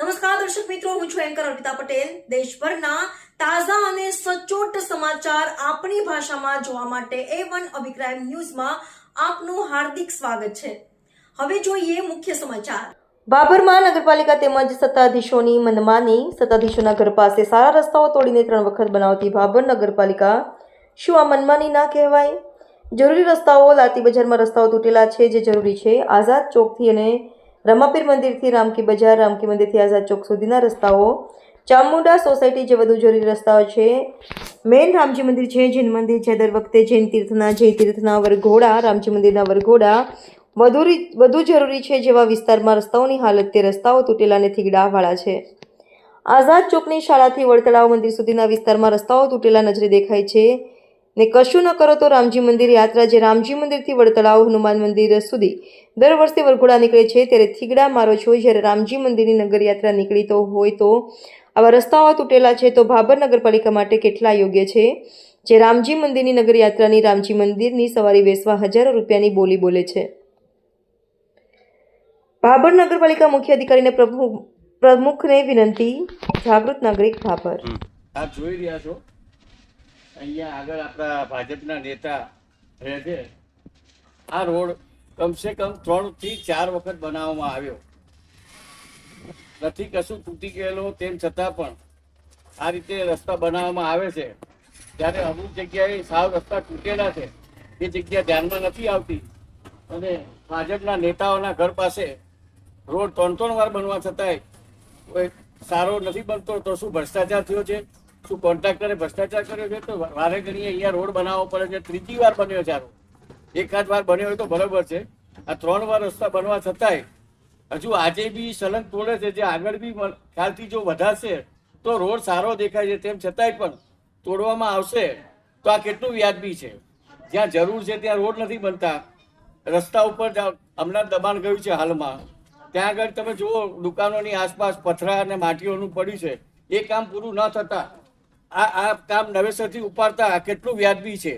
નમસ્કાર, દર્શક મિત્રો, હું છું એન્કર અર્પિતા પટેલ. દેશભરના તાજા અને સચોટ સમાચાર આપણી ભાષામાં જોવા માટે એ વન અભિપ્રાય ન્યૂઝમાં આપનું હાર્દિક સ્વાગત છે. હવે જોઈએ મુખ્ય સમાચાર. બાબરમાં નગરપાલિકા તેમજ સત્તાધીશોની મનમાની સત્તાધીશોના ઘર પાસે સારા રસ્તાઓ તોડીને ત્રણ વખત બનાવતી ભાબર નગરપાલિકા શું આ મનમાની ના કહેવાય? જરૂરી રસ્તાઓ લાતી બજારમાં રસ્તાઓ તૂટેલા છે જે જરૂરી છે. આઝાદ ચોકથી અને રમાપીર મંદિરથી રામકી બજાર, રામકી મંદિરથી આઝાદ ચોક સુધીના રસ્તાઓ. ચામુંડા સોસાયટી જે વધુ જરૂરી રસ્તાઓ છે. મેન રામજી મંદિર છે, જૈન મંદિર છે. દર વખતે જૈન તીર્થના જૈન તીર્થના વરઘોડા, રામજી મંદિરના વરઘોડા વધુ વધુ જરૂરી છે જેવા વિસ્તારમાં રસ્તાઓની હાલત તે રસ્તાઓ તૂટેલા અને થીગડાવાળા છે. આઝાદ ચોકની શાળાથી વડતળાવ મંદિર સુધીના વિસ્તારમાં રસ્તાઓ તૂટેલા નજરે દેખાય છે. ને કશું ન કરો તો રામજી મંદિર યાત્રા જે રામજી મંદિરથી વડતળાવ હનુમાન મંદિર સુધી દર વર્ષે વરઘોડા નીકળે છે ત્યારે થીગડા મારો છો જ્યારે રામજી મંદિરની નગર યાત્રા નીકળી તો હોય તો આવા રસ્તાઓ તૂટેલા છે તો ભાબર નગરપાલિકા માટે કેટલા યોગ્ય છે? જે રામજી મંદિરની નગર યાત્રાની રામજી મંદિરની સવારી બેસવા હજારો રૂપિયાની બોલી બોલે છે. ભાભર નગરપાલિકા મુખ્ય અધિકારીને પ્રમુખ પ્રમુખને વિનંતી જાગૃત નાગરિક ભાભર. આપ જોઈ રહ્યા છો. અહીંયા આગળ આપણા ભાજપના નેતા રહે છે. આ રોડ કમસે કમ ત્રણથી ચાર વખત બનાવવામાં આવ્યો. નથી કશું તૂટી ગયેલો, તેમ છતાં પણ આ રીતે રસ્તા બનાવવામાં આવે છે. ત્યારે અમુક જગ્યાએ સાવ રસ્તા તૂટેલા છે. એ જગ્યા ધ્યાનમાં નથી આવતી. અને ભાજપના નેતાઓના ઘર પાસે રોડ ત્રણ ત્રણ વાર બનવા છતાંય કોઈ સારો નથી બનતો, તો શું ભ્રષ્ટાચાર થયો છે? શું કોન્ટ્રાક્ટરે ભ્રષ્ટાચાર કર્યો છે તો વારે ઘડીએ અહીંયા રોડ બનાવવો પડે છે. ત્રીજી વાર બન્યો છે આ રોડ. એકાદ વાર બન્યો હોય તો બરોબર છે. આ ત્રણ વાર રસ્તા બનવા છતાંય હજુ આજે બી સલંગ તોડે છે. જે આગળ બી ખ્યાલથી જો વધારશે તો રોડ સારો દેખાય છે. તેમ છતાંય પણ તોડવામાં આવશે તો આ કેટલું વ્યાજબી છે. જ્યાં જરૂર છે ત્યાં રોડ નથી બનતા. રસ્તા ઉપર હમણાં દબાણ ગયું છે હાલમાં. ત્યાં આગળ તમે જુઓ, દુકાનોની આસપાસ પથરા અને માટીઓનું પડ્યું છે. એ કામ પૂરું ન થતા આ આ કામ નવેસરથી ઉપાડતા કેટલું વ્યાજબી છે.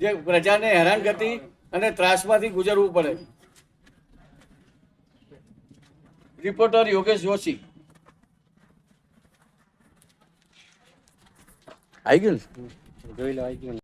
જે પ્રજાને હેરાનગતિ અને ત્રાસમાંથી ગુજરવું પડે. રિપોર્ટર યોગેશ જોશી. આવી ગયું જોઈ લો આવી ગયું